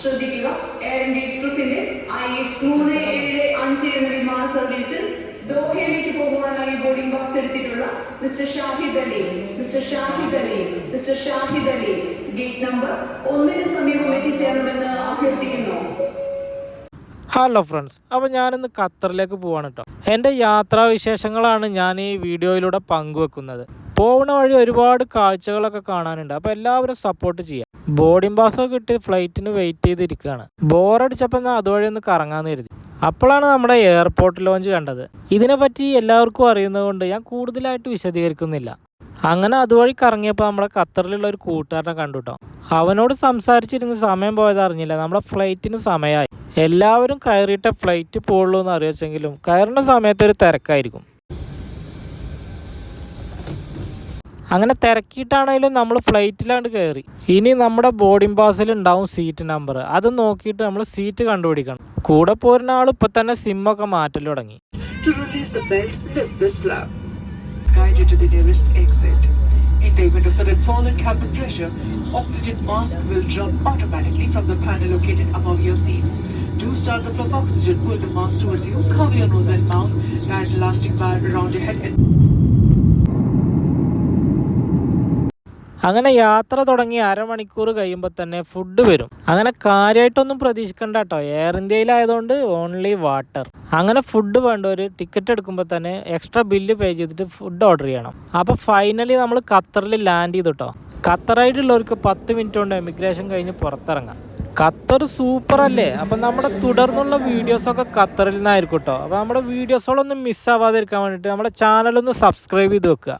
ശ്രദ്ധിക്കുക. Air India എക്സ്പ്രസിന്റെ I X മൂന്ന് ഏഴ് അഞ്ച് എന്ന വിമാന സർവീസിൽ ദോഹയിലേക്ക് പോകുവാനായി ബോർഡിംഗ് പാസ് എടുത്തിട്ടുള്ള mister Shahid Ali mister Shahid Ali mister Shahid Ali. Gate number ഒന്നിന് സമീപം എത്തിച്ചേരണമെന്ന് അഭ്യർത്ഥിക്കുന്നു. ഹലോ ഫ്രണ്ട്സ് അപ്പോൾ ഞാനിന്ന് ഖത്തറിലേക്ക് പോവാണ് കേട്ടോ എന്റെ യാത്രാ വിശേഷങ്ങളാണ് ഞാൻ ഈ വീഡിയോയിലൂടെ പങ്കുവെക്കുന്നത്. പോകുന്ന വഴി ഒരുപാട് കാഴ്ചകളൊക്കെ കാണാനുണ്ട്. അപ്പോൾ എല്ലാവരും സപ്പോർട്ട് ചെയ്യാം. ബോർഡിംഗ് പാസ്സൊക്കെ കിട്ടി ഫ്ലൈറ്റിന് വെയിറ്റ് ചെയ്തിരിക്കുകയാണ്. ബോറടിച്ചപ്പോൾ എന്നാൽ അതുവഴി ഒന്ന് കറങ്ങാമെന്ന് കരുതി. അപ്പോഴാണ് നമ്മുടെ എയർപോർട്ട് ലോഞ്ച് കണ്ടത്. ഇതിനെപ്പറ്റി എല്ലാവർക്കും അറിയുന്നതുകൊണ്ട് ഞാൻ കൂടുതലായിട്ട് വിശദീകരിക്കുന്നില്ല. അങ്ങനെ അതുവഴി കറങ്ങിയപ്പോൾ നമ്മുടെ ഖത്തറിലുള്ള ഒരു കൂട്ടുകാരനെ കണ്ടുട്ടോ അവനോട് സംസാരിച്ചിരുന്ന് സമയം പോയത് അറിഞ്ഞില്ല. നമ്മുടെ ഫ്ലൈറ്റിന് സമയമായി. എല്ലാവരും കയറിയിട്ട ഫ്ലൈറ്റ് പോകുള്ളൂ എന്ന് അറിയിച്ചെങ്കിലും കയറുന്ന സമയത്ത് ഒരു തിരക്കായിരിക്കും. അങ്ങനെ തിരക്കിയിട്ടാണെങ്കിലും നമ്മൾ ഫ്ലൈറ്റിലാണ്ട് കയറി ഇനി നമ്മുടെ ബോർഡിംഗ് പാസിൽ ഉണ്ടാവും സീറ്റ് നമ്പർ അത് നോക്കിയിട്ട് നമ്മൾ സീറ്റ് കണ്ടുപിടിക്കണം കൂടെ പോരുന്ന ആൾ ഇപ്പം തന്നെ സിമ്മൊക്കെ മാറ്റൽ തുടങ്ങി the the the the event of sudden fall in cabin pressure, oxygen mask will drop automatically from the panel located above your seats. Do start the flow of oxygen, pull the mask towards you, cover your nose and mouth, tie an elastic band around your head and അങ്ങനെ യാത്ര തുടങ്ങി അരമണിക്കൂർ കഴിയുമ്പോൾ തന്നെ food വരും. അങ്ങനെ കാര്യമായിട്ടൊന്നും പ്രതീക്ഷിക്കണ്ട കേട്ടോ എയർ ഇന്ത്യയിലായതുകൊണ്ട് ഓൺലി വാട്ടർ അങ്ങനെ ഫുഡ് വേണ്ട ഒരു ടിക്കറ്റ് എടുക്കുമ്പോൾ തന്നെ എക്സ്ട്രാ ബില്ല് പേ ചെയ്തിട്ട് ഫുഡ് ഓർഡർ ചെയ്യണം. അപ്പോൾ ഫൈനലി നമ്മൾ ഖത്തറിൽ ലാൻഡ് ചെയ്തു കേട്ടോ ഖത്തറായിട്ടുള്ളവർക്ക് പത്ത് മിനിറ്റ് കൊണ്ട് എമിഗ്രേഷൻ കഴിഞ്ഞ് പുറത്തിറങ്ങാം. ഖത്തർ സൂപ്പർ അല്ലേ? അപ്പം നമ്മുടെ തുടർന്നുള്ള വീഡിയോസൊക്കെ ഖത്തറിൽ നിന്നായിരിക്കും കേട്ടോ അപ്പോൾ നമ്മുടെ വീഡിയോസുകളൊന്നും മിസ്സാവാതിരിക്കാൻ വേണ്ടിയിട്ട് നമ്മുടെ ചാനലൊന്ന് സബ്സ്ക്രൈബ് ചെയ്ത് വെക്കുക.